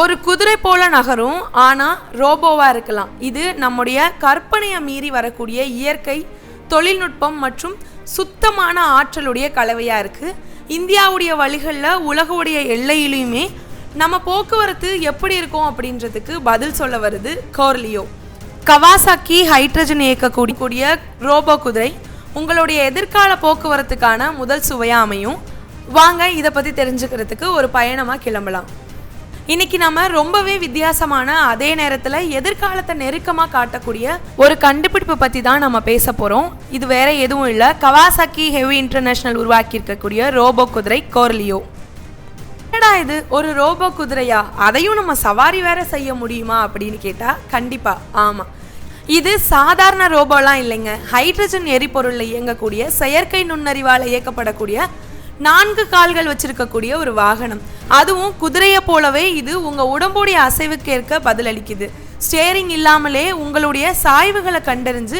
ஒரு குதிரை போல நகரும் ஆனால் ரோபோவாக இருக்கலாம். இது நம்முடைய கற்பனையை மீறி வரக்கூடிய இயற்கை தொழில்நுட்பம் மற்றும் சுத்தமான ஆற்றலுடைய கலவையாக இருக்குது இந்தியாவுடைய வழிகளில் உலகுடைய எல்லையிலையுமே நம்ம போக்குவரத்து எப்படி இருக்கும் அப்படின்றதுக்கு பதில் சொல்ல வருது கோர்லியோ. கவாசாக்கி ஹைட்ரஜன் இயக்கக்கூடிய கூடிய ரோபோ குதிரை உங்களுடைய எதிர்கால போக்குவரத்துக்கான முதல் சுவையாக அமையும். வாங்க இதை பற்றி தெரிஞ்சுக்கிறதுக்கு ஒரு பயணமாக கிளம்பலாம். இன்னைக்கு நம்ம ரொம்பவே வித்தியாசமான அதே நேரத்தில் எதிர்காலத்தை நெருக்கமாக காட்டக்கூடிய ஒரு கண்டுபிடிப்பு பற்றி தான் நம்ம பேச போகிறோம் இது வேற எதுவும் இல்லை. கவாசாக்கி ஹெவி இன்டர்நேஷனல் உருவாக்கி இருக்கக்கூடிய ரோபோ குதிரை கோர்லியோ. என்னடா இது? ஒரு ரோபோ குதிரையா? அதையும் நம்ம சவாரி வேற செய்ய முடியுமா அப்படின்னு கேட்டால் கண்டிப்பாக ஆமாம் இது சாதாரண ரோபோலாம் இல்லைங்க. ஹைட்ரஜன் எரிபொருளில் இயங்கக்கூடிய செயற்கை நுண்ணறிவால் இயக்கப்படக்கூடிய நான்கு கால்கள் வச்சிருக்கக்கூடிய ஒரு வாகனம். அதுவும் குதிரையை போலவே இது உங்கள் உடம்புடைய அசைவுக்கு ஏற்க பதிலளிக்குது. ஸ்டேரிங் இல்லாமலே உங்களுடைய சாய்வுகளை கண்டறிஞ்சு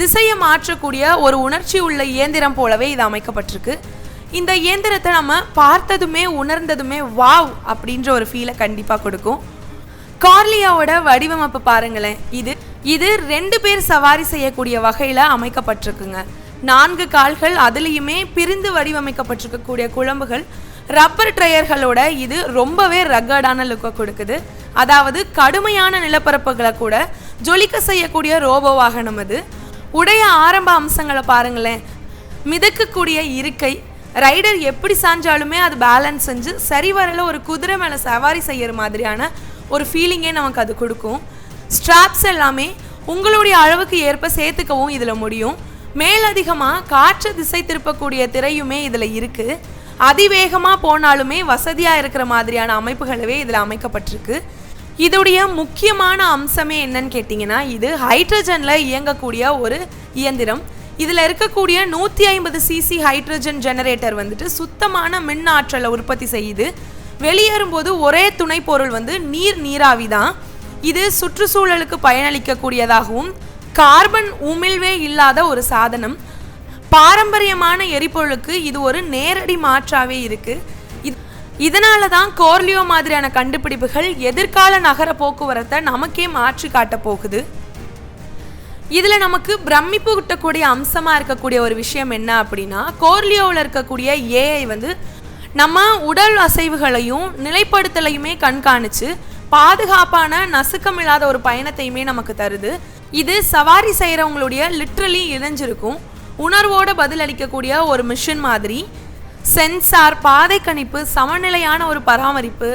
திசையை மாற்றக்கூடிய ஒரு உணர்ச்சி உள்ள இயந்திரம் போலவே இது அமைக்கப்பட்டிருக்கு. இந்த இயந்திரத்தை நம்ம பார்த்ததுமே உணர்ந்ததுமே வாவ் அப்படின்ற ஒரு ஃபீலை கண்டிப்பாக கொடுக்கும். கார்லியாவோட வடிவமைப்பு பாருங்களேன். இது இது ரெண்டு பேர் சவாரி செய்யக்கூடிய வகையில் அமைக்கப்பட்டிருக்குங்க. நான்கு கால்கள் அதுலேயுமே பிரிந்து வடிவமைக்கப்பட்டிருக்கக்கூடிய குழம்புகள். ரப்பர் டயர்களோட இது ரொம்பவே ரக்கடான லுக்கை கொடுக்குது. அதாவது கடுமையான நிலப்பரப்புகளை கூட ஜொலிக்க செய்யக்கூடிய ரோபோ வாகனம் அது. உடைய ஆரம்ப அம்சங்களை பாருங்களேன். மிதக்கக்கூடிய இருக்கை. ரைடர் எப்படி சாஞ்சாலுமே அது பேலன்ஸ் செஞ்சு சரி வரல ஒரு குதிரை மேலே சவாரி செய்யற மாதிரியான ஒரு ஃபீலிங்கே நமக்கு அது கொடுக்கும். ஸ்ட்ராப்ஸ் எல்லாமே உங்களுடைய அளவுக்கு ஏற்ப சேர்த்துக்கவும் இதில் முடியும். மேலதிகமாக காற்று திசை திருப்பக்கூடிய திரையுமே இதில் இருக்குது அதிவேகமாக போனாலுமே வசதியாக இருக்கிற மாதிரியான அமைப்புகளவே இதில் அமைக்கப்பட்டிருக்கு. இதோடைய முக்கியமான அம்சமே என்னன்னு கேட்டிங்கன்னா இது ஹைட்ரஜனில் இயங்கக்கூடிய ஒரு இயந்திரம். இதில் இருக்கக்கூடிய நூற்றி ஐம்பது சிசி ஹைட்ரஜன் ஜெனரேட்டர் வந்துட்டு சுத்தமான மின் ஆற்றலை உற்பத்தி செய்யுது. வெளியேறும்போது ஒரே துணை பொருள் வந்து நீர் நீராவி தான் இது சுற்றுச்சூழலுக்கு பயனளிக்கக்கூடியதாகவும் கார்பன் உமிழ்வே இல்லாத ஒரு சாதனம். பாரம்பரியமான எரிபொருளுக்கு இது ஒரு நேரடி மாற்றாவே இருக்கு. இது இதனால தான் கோர்லியோ மாதிரியான கண்டுபிடிப்புகள் எதிர்கால நகர போக்குவரத்தை நமக்கே மாற்றி காட்டப் போகுது. இதில் நமக்கு பிரமிப்பு கூட்டக்கூடிய அம்சமாக இருக்கக்கூடிய ஒரு விஷயம் என்ன அப்படின்னா கோர்லியோவில் இருக்கக்கூடிய ஏஐ வந்து நம்ம உடல் அசைவுகளையும் நிலைப்படுத்தலையுமே கண்காணித்து பாதுகாப்பான நசுக்கமில்லாத ஒரு பயணத்தையுமே நமக்கு தருது. இது சவாரி செய்கிறவங்களுடைய லிட்ரலி இணைஞ்சிருக்கும். உணர்வோடு பதிலளிக்கக்கூடிய ஒரு மிஷின் மாதிரி. சென்சார் பாதை கணிப்பு சமநிலையான ஒரு பராமரிப்பு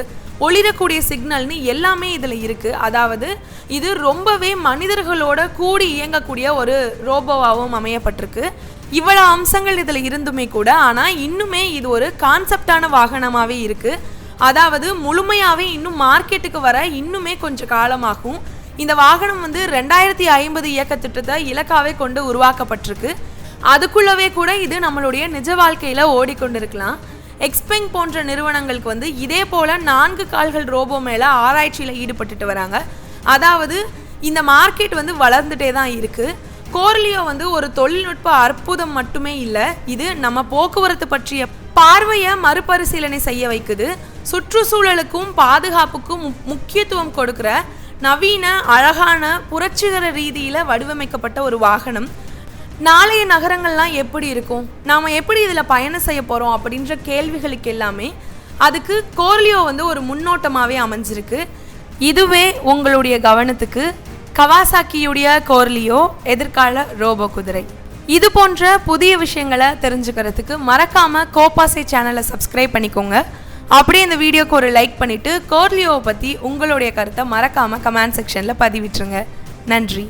ஒளிரக்கூடிய சிக்னல்னு எல்லாமே இதில் இருக்குது அதாவது இது ரொம்பவே மனிதர்களோட கூடி இயங்கக்கூடிய ஒரு ரோபோவாகவும் அமையப்பட்டிருக்கு. இவ்வளோ அம்சங்கள் இதில் இருந்துமே கூட ஆனால் இன்னுமே இது ஒரு கான்செப்டான வாகனமாகவே இருக்குது அதாவது முழுமையாகவே இன்னும் மார்க்கெட்டுக்கு வர இன்னுமே கொஞ்சம் காலமாகும். இந்த வாகனம் வந்து ரெண்டாயிரத்தி ஐம்பது இயக்க திட்டத்தை இலக்காவே கொண்டு உருவாக்கப்பட்டிருக்கு. அதுக்குள்ளவே கூட இது நம்மளுடைய நிஜ வாழ்க்கையில் ஓடிக்கொண்டிருக்கலாம். எக்ஸ்பெங் போன்ற நிறுவனங்களுக்கு வந்து இதே போல் நான்கு கால்கள் ரோபோ மேலே ஆராய்ச்சியில் ஈடுபட்டுட்டு வராங்க. அதாவது இந்த மார்க்கெட் வந்து வளர்ந்துட்டே தான் இருக்குது கோர்லியோ வந்து ஒரு தொழில்நுட்ப அற்புதம் மட்டுமே இல்லை இது நம்ம போக்குவரத்து பற்றிய பார்வையை மறுபரிசீலனை செய்ய வைக்குது. சுற்றுச்சூழலுக்கும் பாதுகாப்புக்கும் மு- முக்கியத்துவம் கொடுக்குற நவீன அழகான புரட்சிகர ரீதியில் வடிவமைக்கப்பட்ட ஒரு வாகனம். நாளைய நகரங்கள்லாம் எப்படி இருக்கும்? நாம் எப்படி இதில் பயணம் செய்ய போகிறோம் அப்படின்ற கேள்விகளுக்கு எல்லாமே அதுக்கு கோர்லியோ வந்து ஒரு முன்னோட்டமாகவே அமைஞ்சிருக்கு. இதுவே உங்களுடைய கவனத்துக்கு கவாசாக்கியுடைய கோர்லியோ எதிர்கால ரோபோ குதிரை. இது போன்ற புதிய விஷயங்களை தெரிஞ்சுக்கிறதுக்கு மறக்காமல் கோபாசை சேனலை சப்ஸ்கிரைப் பண்ணிக்கோங்க. அப்படியே இந்த வீடியோக்கு ஒரு லைக் பண்ணிவிட்டு கோர்லியோவை பற்றி உங்களுடைய கருத்தை மறக்காமல் கமெண்ட் செக்ஷனில் பதிவிட்டுருங்க. நன்றி.